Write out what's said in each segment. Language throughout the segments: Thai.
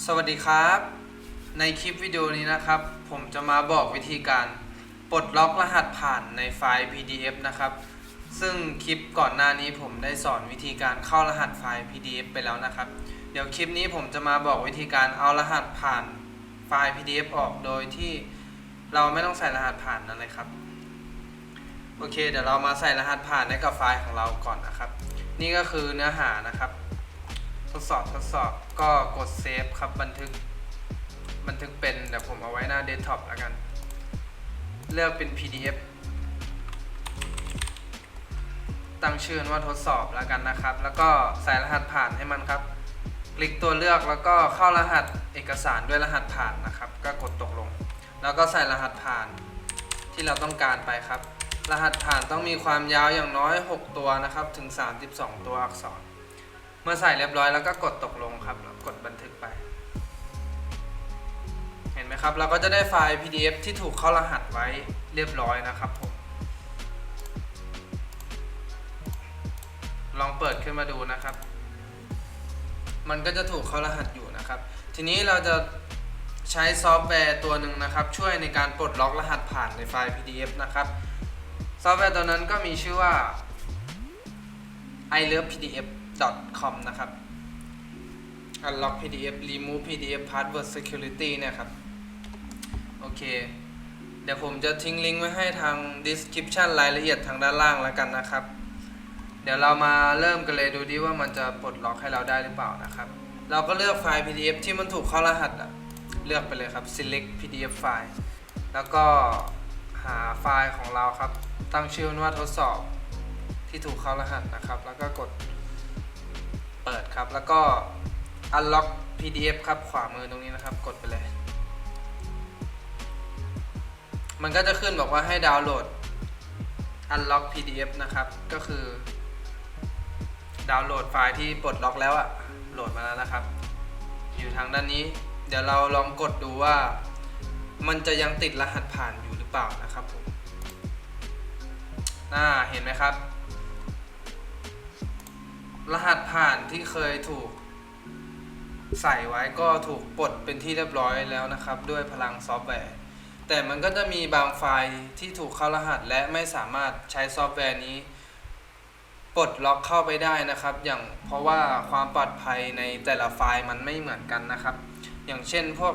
สวัสดีครับ ในคลิปวิดีโอนี้นะครับ ผมจะมาบอกวิธีการปลดล็อกรหัสผ่านในไฟล์ PDF นะครับ ซึ่งคลิปก่อนหน้านี้ผมได้สอนวิธีการเข้ารหัสไฟล์ PDF ไปแล้วนะครับ เดี๋ยวคลิปนี้ผมจะมาบอกวิธีการเอารหัสผ่านไฟล์ PDF ออกโดยที่เราไม่ต้องใส่รหัสผ่านนั่นเลยครับ โอเค เดี๋ยวเรามาใส่รหัสผ่านให้กับไฟล์ของเราก่อนนะครับ นี่ก็คือเนื้อหานะครับ ทดสอบทดสอบก็กดเซฟครับบันทึก บันทึกเป็นเดี๋ยวผมเอาไว้หน้าเดสก์ท็อปแล้วกัน เลือกเป็น PDF ตั้งชื่อว่าทดสอบแล้วกันนะครับ แล้วก็ใส่รหัสผ่านให้มันครับ คลิกตัวเลือกแล้วก็เข้ารหัสเอกสารด้วยรหัสผ่านนะครับ ก็กดตกลง แล้วก็ใส่รหัสผ่านที่เราต้องการไปครับ รหัสผ่านต้องมีความยาวอย่างน้อย 6 ตัวนะครับ ถึง 32 ตัวอักษร เมื่อใส่เรียบร้อยแล้วก็กดตกลงครับแล้วกดบันทึกไป เห็นไหมครับ เราก็จะได้ไฟล์ PDF ที่ถูกเข้ารหัสไว้เรียบร้อยนะครับผมลองเปิดขึ้นมาดูนะครับ มันก็จะถูกเข้ารหัสอยู่นะครับ ทีนี้เราจะใช้ซอฟต์แวร์ตัวหนึ่งนะครับ ช่วยในการปลดล็อกรหัสผ่านในไฟล์ PDF นะครับ ซอฟต์แวร์ตัวนั้นก็มีชื่อว่า i love pdf com นะครับ unlock pdf remove pdf password security เนี่ยครับ โอเค เดี๋ยวผมจะทิ้งลิงก์ไว้ให้ทาง description รายละเอียดทางด้านล่างแล้วกันนะครับ เดี๋ยวเรามาเริ่มกันเลยดูดิว่ามันจะปลดล็อกให้เราได้หรือเปล่านะครับ เราก็เลือกไฟล์ pdf ที่มันถูกเข้ารหัสอะเลือกไปเลยครับ select pdf file แล้วก็หาไฟล์ของเราครับ ตั้งชื่อว่าทดสอบที่ถูกเข้ารหัสนะครับ แล้วก็กด แล้วก็ unlock pdf ครับขวามือตรงนี้นะครับ กดไปเลย มันก็จะขึ้นบอกว่าให้ดาวน์โหลด unlock pdf นะครับ ก็คือ ดาวน์โหลดไฟล์ที่ปลดล็อกแล้วอะโหลดมาแล้วนะครับ อยู่ทางด้านนี้ เดี๋ยวเราลองกดดูว่า มันจะยังติดรหัสผ่านอยู่หรือเปล่านะครับผมน่าเห็นไหมครับ รหัสผ่านที่เคยถูก ใส่ไว้ก็ถูกปลดเป็นที่เรียบร้อยแล้วนะครับ ด้วยพลังซอฟต์แวร์ แต่มันก็จะมีบางไฟล์ที่ถูกเข้ารหัส และไม่สามารถใช้ซอฟต์แวร์นี้ปลดล็อกเข้าไปได้นะครับ อย่างเพราะว่าความปลอดภัยในแต่ละไฟล์มันไม่เหมือนกันนะครับ อย่างเช่นพวก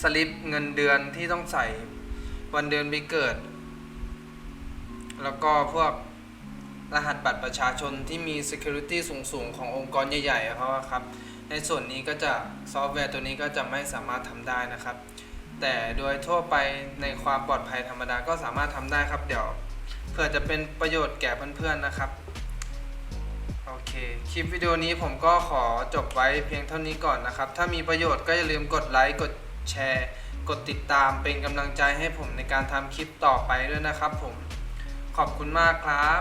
สลิปเงินเดือนที่ต้องใส่วันเดือนปีเกิด แล้วก็พวก รหัสบัตรประชาชนที่มี Security สูงๆ ขององค์กรใหญ่ๆเขาครับ ในส่วนนี้ก็จะซอฟต์แวร์ตัวนี้ก็จะไม่สามารถทำได้นะครับ แต่โดยทั่วไปในความปลอดภัยธรรมดาก็สามารถทำได้ครับ เดี๋ยวเพื่อจะเป็นประโยชน์แก่เพื่อนๆนะครับ โอเค คลิปวิดีโอนี้ผมก็ขอจบไว้เพียงเท่านี้ก่อนนะครับ ถ้ามีประโยชน์ก็อย่าลืมกดไลค์ กดแชร์ กดติดตามเป็นกำลังใจให้ผมในการทำคลิปต่อไปด้วยนะครับผม ขอบคุณมากครับ